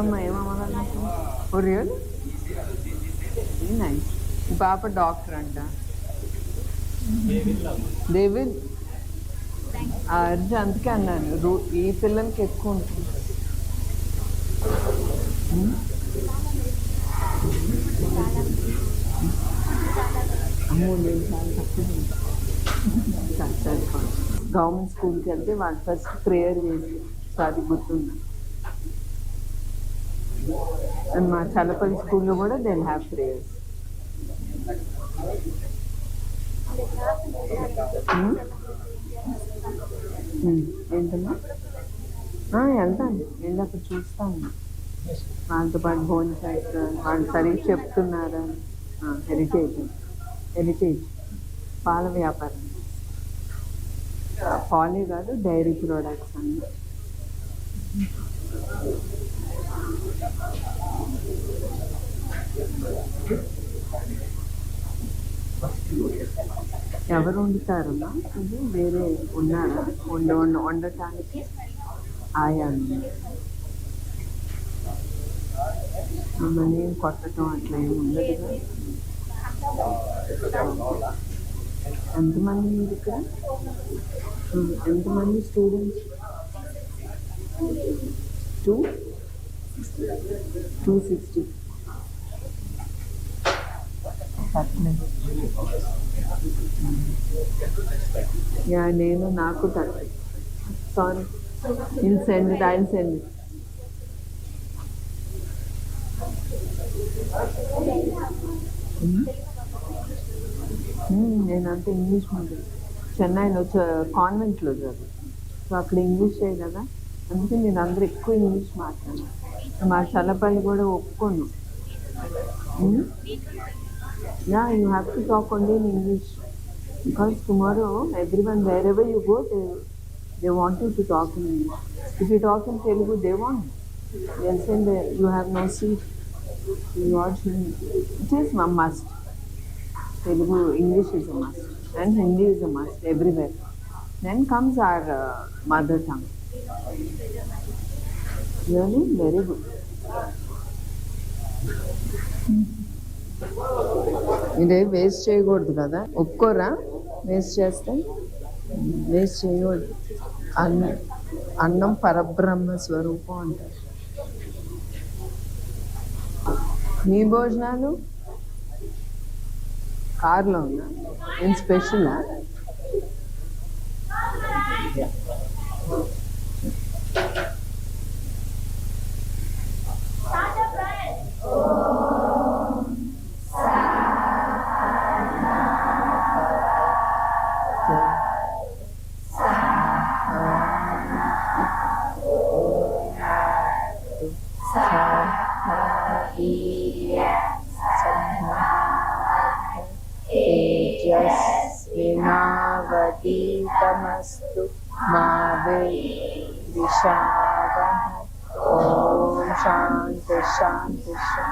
అమ్మ oh real? Nice పాప doctor అంట. డేవిడ్ అర్జు అందుకే అన్నాను. రూ ఈ పిల్లలకి ఎక్కువ ఉంటుంది. అమ్మో నేను చాలా తక్కువ గవర్నమెంట్ స్కూల్కి వెళ్తే వాళ్ళు ఫస్ట్ ప్రేయర్ చేసి సో అది గుర్తుంది? అండ్ మా చల్లపల్లి స్కూల్లో కూడా దెన్ హ్యావ్ ప్రేయర్స్ ఏంటమ్మా? వెళ్తాను. వెళ్ళి అక్కడ చూస్తాను. వాళ్ళతో పాటు భోజనం చేస్తారు వాళ్ళు సరిగ్గా చెప్తున్నారా? హెరిటేజ్ హెరిటేజ్ పాల వ్యాపారం. పాలే కాదు డైరీ ప్రోడక్ట్స్ అన్నీ. ఎవరు వండుతారమ్మా ఇది వేరే ఉన్నారా? వండ వండ వండటానికి ఆయా మమ్మల్ని కొట్టడం అట్లా ఏమి ఉండదు ఎంతమంది మీరు ఇక్కడ? ఎంతమంది students? Two? Two sixty yeah నేను నాకు థర్టీ సారీ. ఇన్ సెండ్ ఐన్ సెండ్. నేను ఇంగ్లీష్ మీడియం. చెన్నైలో కాన్వెంట్లో చదువు. సో అక్కడ ఇంగ్లీషే కదా. అందుకే నేను అందరూ ఎక్కువ ఇంగ్లీష్ మాట్లాడాను. మా చల్లపల్లి కూడా ఒప్పుకోను. Now you have to talk only in English because tomorrow everyone wherever you go they they want you to talk in English. If you talk in Telugu they won't. They'll say that you have no seat. You watch me. it is a must. Telugu English is a must and Hindi is a must everywhere. Then comes our uh, mother tongue. Really very good. Mm -hmm. ఇదే waste చేయకూడదు కదా. ఒప్పుకోరా? Waste చేస్తే? Waste చేయకూడదు. అన్నం అన్నం పరబ్రహ్మ స్వరూపం అంటారు. మీ భోజనాలు? కార్లో ఉన్నా? ఏం స్పెషలా Maria, Sangha, Tejas, Vinavaditamastu, Mave, Vishadam, Om Shanti Shanti Shanti.